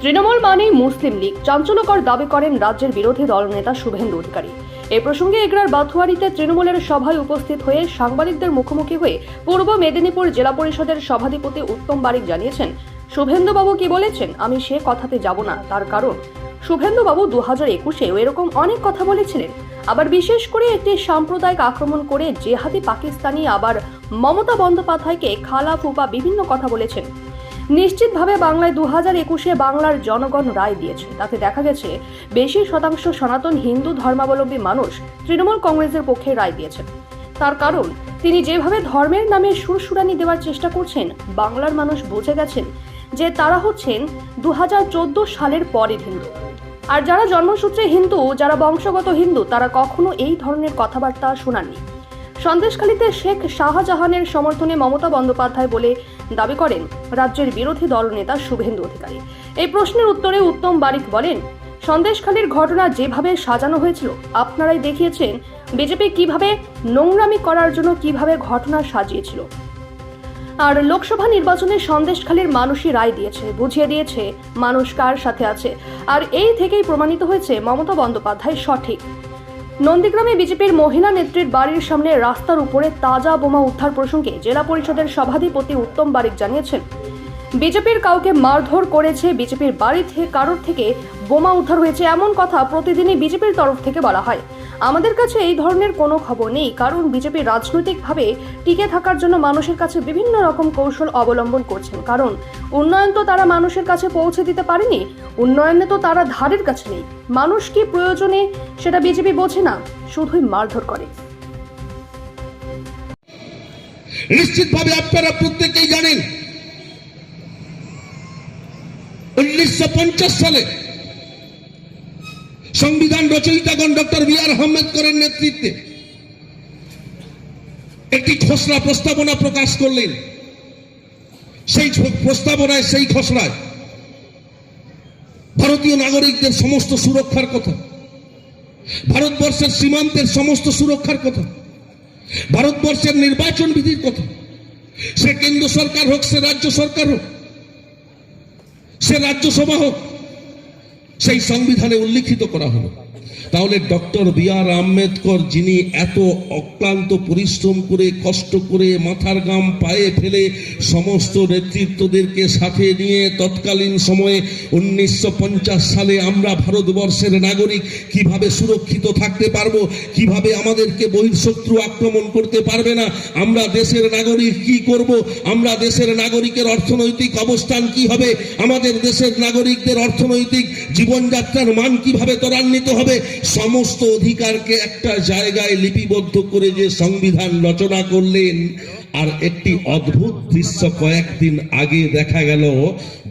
তৃণমূল মানেই মুসলিম লীগ। চাঞ্চল্যকর দাবি করেন রাজ্যের বিরোধী দলনেতা শুভেন্দু অধিকারী। এ প্রসঙ্গে এগরার বাথুয়ারিতে তৃণমূলের সভায় উপস্থিত হয়ে সাংবাদিকদের মুখোমুখি হয়ে পূর্ব মেদিনীপুর জেলা পরিষদের সভাধিপতি উত্তম বারিক জানিয়েছেন, শুভেন্দুবাবু কি বলেছেন? আমি সে কথাতে যাব না। তার কারণ, শুভেন্দুবাবু দু হাজার একুশেও এরকম অনেক কথা বলেছিলেন। আবার বিশেষ করে একটি সাম্প্রদায়িক আক্রমণ করে জেহাদি পাকিস্তানি আবার মমতা বন্দ্যোপাধ্যায়কে খালা ফুপা বিভিন্ন কথা বলেছেন। নিশ্চিতভাবে বাংলায় দু হাজার একুশে বাংলার জনগণ রায় দিয়েছে। তাতে দেখা গেছে, বেশি শতাংশ সনাতন হিন্দু ধর্মাবলম্বী মানুষ তৃণমূল কংগ্রেসের পক্ষে রায় দিয়েছেন। তার কারণ, তিনি যেভাবে ধর্মের নামে সুরসুরানি দেওয়ার চেষ্টা করছেন, বাংলার মানুষ বুঝে গেছেন যে তারা হচ্ছেন দু হাজার চোদ্দ সালের পরের হিন্দু। আর যারা জন্মসূত্রে হিন্দু, যারা বংশগত হিন্দু, তারা কখনো এই ধরনের কথাবার্তা শোনাননি। সন্দেশখালীতে শেখ শাহজাহানের সমর্থনে মমতা বন্দ্যোপাধ্যায় বলে দাবি করেন রাজ্যের বিরোধী দলনেতা শুভেন্দু অধিকারী। এই প্রশ্নের উত্তরে উত্তম বারিক বলেন, সন্দেশখালীর ঘটনা যেভাবে সাজানো হয়েছিল, আপনারাই দেখিয়েছেন। বিজেপি কীভাবে নোংরামি করার জন্য কীভাবে ঘটনা সাজিয়েছিল। আর লোকসভা নির্বাচনে সন্দেশখালীর মানুষই রায় দিয়েছে, বুঝিয়ে দিয়েছে মানুষ কার সাথে আছে। আর এই থেকেই প্রমাণিত হয়েছে মমতা বন্দ্যোপাধ্যায় সঠিক। নন্দীগ্রামে বিজেপির মহিলা নেত্রীর বাড়ির সামনে রাস্তার উপরে তাজা বোমা উদ্ধার প্রসঙ্গে জেলা পরিষদের সভাধিপতি উত্তম বারিক জানিয়েছেন, বিজেপির কাউকে মারধর করেছে বিজেপির বাড়ি থেকে কারোর থেকে বোমা উদ্ধার হয়েছে এমন কথা প্রতিদিনই বিজেপির তরফ থেকে বলা হয়। আমাদের কাছে এই ধরনের কোনো খবর নেই, কারণ বিজেপি রাজনৈতিকভাবে টিকে থাকার জন্য মানুষের কাছে বিভিন্ন রকম কৌশল অবলম্বন করছেন। কারণ উন্নয়ন তো তারা মানুষের কাছে পৌঁছে দিতে পারেনি, উন্নয়নে তো তারা ধারের কাছে নেই। মানুষ কি প্রয়োজনে সেটা বিজেপি বোঝে না, শুধুই মারধর করে। নিশ্চিতভাবে আপনারা প্রত্যেকেই জানেন, উনিশশো সালে সংবিধান রচয়িতাগণ ডক্টর বি আর আহমেদকরের নেতৃত্বে একটি খসড়া প্রস্তাবনা প্রকাশ করলেন। সেই প্রস্তাবনায়, সেই খসড়ায় ভারতীয় নাগরিকদের সমস্ত সুরক্ষার কথা, ভারতবর্ষের সীমান্তের সমস্ত সুরক্ষার কথা, ভারতবর্ষের নির্বাচন বিধির কথা, সে কেন্দ্র সরকার হোক, সে রাজ্য সরকার হোক, সে রাজ্যসভা হোক সেই সংবিধানে উল্লিখিত করা হলো। তাহলে ডক্টর বি আর আম্বেদকর যিনি এত অক্লান্ত পরিশ্রম করে, কষ্ট করে, মাথার গাম পায়ে ফেলে সমস্ত নেতৃত্বদেরকে সাথে নিয়ে তৎকালীন সময়ে উনিশশো পঞ্চাশ সালে আমরা ভারতবর্ষের নাগরিক কীভাবে সুরক্ষিত থাকতে পারব, কীভাবে আমাদেরকে বহিঃশত্রু আক্রমণ করতে পারবে না, আমরা দেশের নাগরিক কি করব, আমরা দেশের নাগরিকের অর্থনৈতিক অবস্থান কি হবে, আমাদের দেশের নাগরিকদের অর্থনৈতিক জীবনযাত্রার মান কীভাবে ত্বরান্বিত হবে সমস্ত অধিকারকে একটা জায়গায় লিপিবদ্ধ করে যে সংবিধান রচনা করলেন, আর একটি অদ্ভুত দৃশ্য কয়েকদিন আগে দেখা গেল,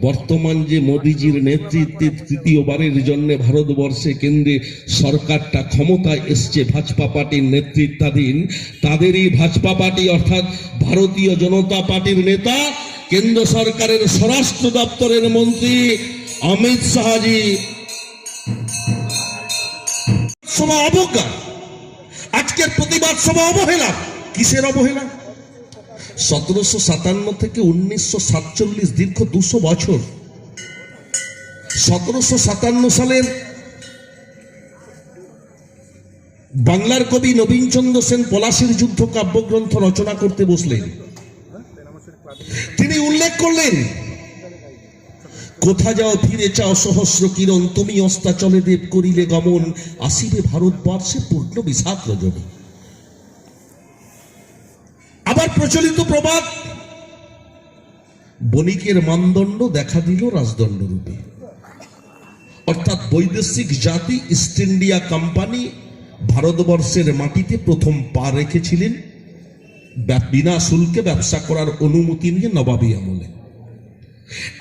বর্তমান যে মোদিজির নেতৃত্বে তৃতীয়বারের জন্য ভারতবর্ষে কেন্দ্রে সরকারটা ক্ষমতায় এসছে ভাজপা পার্টির নেতৃত্বাধীন, তাদেরই ভাজপা পার্টি অর্থাৎ ভারতীয় জনতা পার্টির নেতা, কেন্দ্র সরকারের স্বরাষ্ট্র দপ্তরের মন্ত্রী অমিত শাহজি। সভা অবজ্ঞা। আজকের প্রতিবাদ সভা অবহেলা। কিসের অবহেলা? সতেরোশো সাতান্ন থেকে উনিশশো সাতচল্লিশ দীর্ঘ দুশো বছর। সতেরোশো সাতান্ন সালের বাংলার কবি নবীনচন্দ্র সেন পলাশির যুদ্ধ কাব্যগ্রন্থ রচনা করতে বসলেন। তিনি উল্লেখ করলেন কোথা যাও, ফিরে চাও, সহস্র কিরণ, তুমি অস্তাচলে দেব, করিলে গমন। আসিবে ভারতবর্ষে পূর্ণ বিষাদ রজনী আবার প্রচলিত প্রবাদ, বণিকের মানদণ্ড দেখা দিল রাজদণ্ড রূপে। অর্থাৎ বৈদেশিক জাতি, ইস্ট ইন্ডিয়া কোম্পানি ভারতবর্ষের মাটিতে প্রথম পা রেখেছিলেন। বিনা শুল্কে ব্যবসা করার অনুমতি নিয়ে নবাবী আমলে।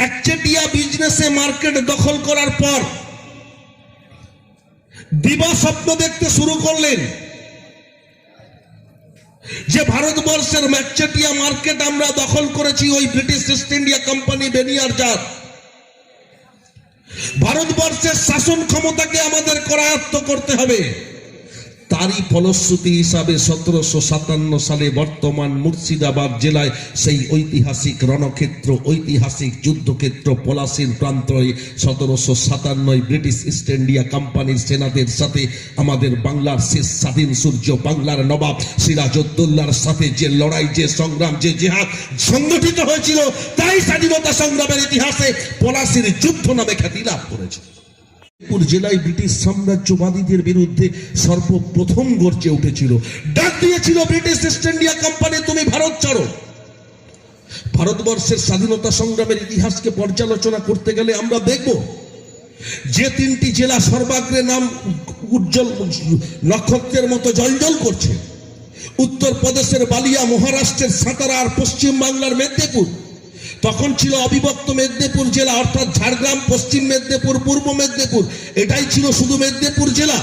একচেটিয়া বিজনেসে মার্কেট দখল করার পর দিবা স্বপ্ন দেখতে শুরু করলেন। যে ভারতবর্ষের ম্যাকচেটিয়া মার্কেট আমরা দখল করেছি ওই ব্রিটিশ ইস্ট ইন্ডিয়া কোম্পানি বেনিয়ার জাত ভারতবর্ষের শাসন ক্ষমতাকে আমাদের করায়ত্ত করতে হবে। তারই ফলশ্রুতি হিসাবে সতেরোশো সাতান্ন সালে বর্তমান মুর্শিদাবাদ জেলায় সেই ঐতিহাসিক রণক্ষেত্র, ঐতিহাসিক যুদ্ধক্ষেত্র পলাশির প্রান্তরে সতেরোশো সাতান্নয় ব্রিটিশ ইস্ট ইন্ডিয়া কোম্পানির সেনাদের সাথে আমাদের বাংলার শেষ স্বাধীন সূর্য, বাংলার নবাব সিরাজউদ্দৌলার সাথে যে লড়াই, যে সংগ্রাম, যে জেহাদ সংগঠিত হয়েছিল, তাই স্বাধীনতা সংগ্রামের ইতিহাসে পলাশির যুদ্ধ নামে খ্যাতি লাভ করেছে। মেদিনীপুর জেলায় ব্রিটিশ সাম্রাজ্যবাদীদের বিরুদ্ধে সর্বপ্রথম গর্জে উঠেছিল। ডাক দিয়েছিল ব্রিটিশ ইস্ট ইন্ডিয়া কোম্পানি, তুমি ভারত ছাড়ো। ভারতবর্ষের স্বাধীনতা সংগ্রামের ইতিহাসকে পর্যালোচনা করতে গেলে আমরা দেখব যে তিনটি জেলা সর্বাগ্রে নাম উজ্জ্বল, নক্ষত্রের মতো জলজল করছে। উত্তরপ্রদেশের বালিয়া, মহারাষ্ট্রের সাতারা আর পশ্চিম বাংলার মেদিনীপুর। তখন ছিল অবিভক্ত মেদিনীপুর জেলা, অর্থাৎ ঝাড়গ্রাম, পশ্চিম মেদিনীপুর, পূর্ব মেদিনীপুর। এটাই ছিল শুধু মেদিনীপুর জেলা।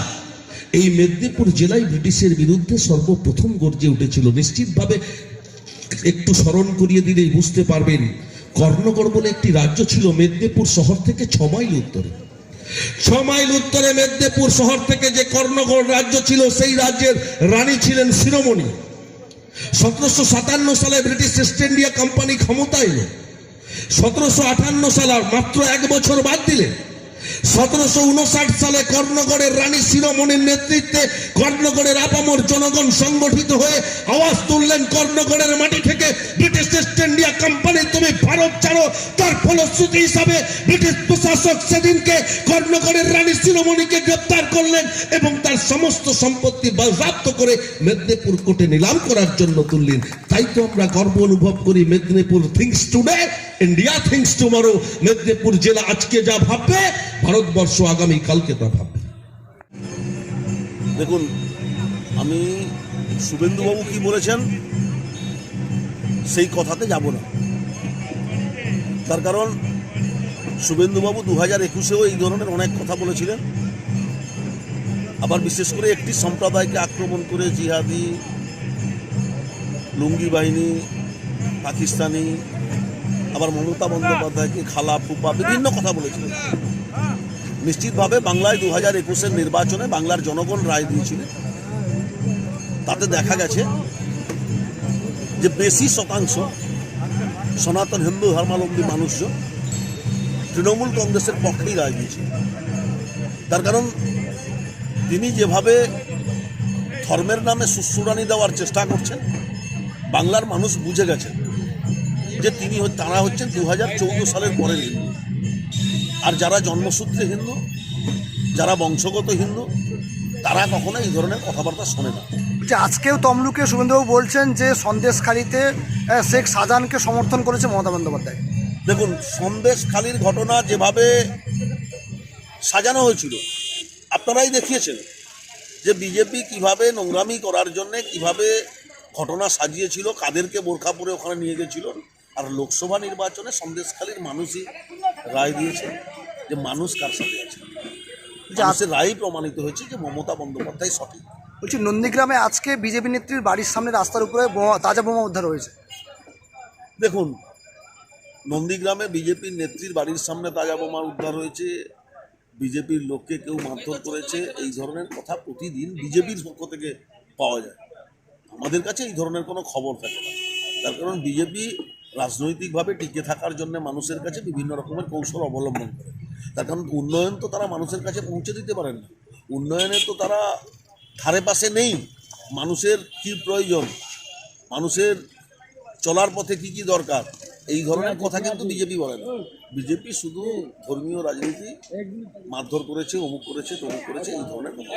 এই মেদিনীপুর জেলায় ব্রিটিশের বিরুদ্ধে সর্বপ্রথম গর্জে উঠেছিল। নিশ্চিতভাবে একটু স্মরণ করিয়ে দিলেই বুঝতে পারবেন কর্ণগড় বলে একটি রাজ্য ছিল মেদিনীপুর শহর থেকে ছ মাইল উত্তরে। ছ মাইল উত্তরে মেদিনীপুর শহর থেকে যে কর্ণগড় রাজ্য ছিল, সেই রাজ্যের রানী ছিলেন শিরোমণি। সতেরোশো সাতান্ন সালে ব্রিটিশ ইস্ট ইন্ডিয়া কোম্পানি ক্ষমতা এলো। সতেরোশো আটান্ন সালে মাত্র এক বছর বাদ দিলে, সতেরোশো উনষাট সালে কর্ণগড়ের রানী শিরোমণির নেতৃত্বে কর্ণগড়ের আপামর জনগণ সংগঠিত হয়ে আওয়াজ তুললেন কর্ণগড়ের মাটি থেকে ব্রিটিশ ইস্ট ইন্ডিয়া কোম্পানি তুমি ভারত ছাড়ো। তার ফলশ্রুতি হিসাবে ব্রিটিশ প্রশাসক সেদিনকে কর্ণগড়ের রানী শিরোমণিকে গ্রেপ্তার করলেন এবং তার সমস্ত সম্পত্তি বাজেয়াপ্ত করে মেদিনীপুর কোর্টে নিলাম করার জন্য তুললেন। তাই তো আমরা গর্ব অনুভব করি Medinipur things today. India things tomorrow Medinipur জেলা আজকে যা ভাববে ভারতবর্ষ আগামী কালকে তা ভাববে দেখুন আমি শুভেন্দুবাবু কি বলেছেন সেই কথাতে যাব না তার কারণ শুভেন্দুবাবু দু হাজার একুশেও এই ধরনের অনেক কথা বলেছিলেন আবার বিশেষ করে একটি সম্প্রদায়কে আক্রমণ করে জিহাদি লুঙ্গি বাহিনী পাকিস্তানি আবার মমতা বন্দ্যোপাধ্যায়কে খালা ফুপা বিভিন্ন কথা বলেছিলেন। নিশ্চিতভাবে বাংলায় দু হাজার একুশের নির্বাচনে বাংলার জনগণ রায় দিয়েছিলেন। তাতে দেখা গেছে যে বেশি শতাংশ সনাতন হিন্দু ধর্মাবলম্বী মানুষজন তৃণমূল কংগ্রেসের পক্ষেই রায় দিয়েছে তার কারণ তিনি যেভাবে ধর্মের নামে সুশ্রুরানি দেওয়ার চেষ্টা করছেন, বাংলার মানুষ বুঝে গেছেন। যে তিনি তারা হচ্ছেন দু হাজার চৌদ্দ সালের পরের হিন্দু। আর যারা জন্মসূত্রে হিন্দু যারা বংশগত হিন্দু তারা কখনো এই ধরনের কথাবার্তা শোনে না। যে আজকেও তমলুকে শুভেন্দুবাবু বলছেন যে সন্দেশখালিতে শেখ শাহজাহানকে সমর্থন করেছে মমতা বন্দ্যোপাধ্যায়। দেখুন সন্দেশ খালির ঘটনা যেভাবে সাজানো হয়েছিল আপনারাই দেখিয়েছেন যে বিজেপি কীভাবে নোংরামি করার জন্যে কীভাবে ঘটনা সাজিয়েছিল কাদেরকে বোরখা পরে ওখানে নিয়ে গেছিল। আর লোকসভা নির্বাচনে সন্দেশখালীর মানুষই রায় দিয়েছে যে মানুষ কার সাথে আছে। মানুষের রায় প্রমাণিত হয়েছে যে মমতা বন্দ্যোপাধ্যায় সঠিক। বলছি নন্দীগ্রামে আজকে বিজেপি নেত্রীর বাড়ির সামনে রাস্তার উপরে তাজা বোমা উদ্ধার হয়েছে। দেখুন নন্দীগ্রামে বিজেপির নেত্রীর বাড়ির সামনে তাজা বোমা উদ্ধার হয়েছে। বিজেপির লোককে কেউ মারধর করেছে। এই ধরনের কথা প্রতিদিন বিজেপির পক্ষ থেকে পাওয়া যায়। আমাদের কাছে এই ধরনের কোনো খবর থাকে না। তার কারণ বিজেপি রাজনৈতিকভাবে টিকে থাকার জন্য মানুষের কাছে বিভিন্ন রকমের কৌশল অবলম্বন করে। তার কারণ উন্নয়ন তো তারা মানুষের কাছে পৌঁছে দিতে পারেন না। উন্নয়নে তো তারা ধারে পাশে নেই। মানুষের কী প্রয়োজন? মানুষের চলার পথে কি কি দরকার? এই ধরনের কথা কিন্তু বিজেপি বলে না। বিজেপি শুধু ধর্মীয় রাজনীতি মারধর করেছে, অমুক করেছে, তমুক করেছে, এই ধরনের কথা।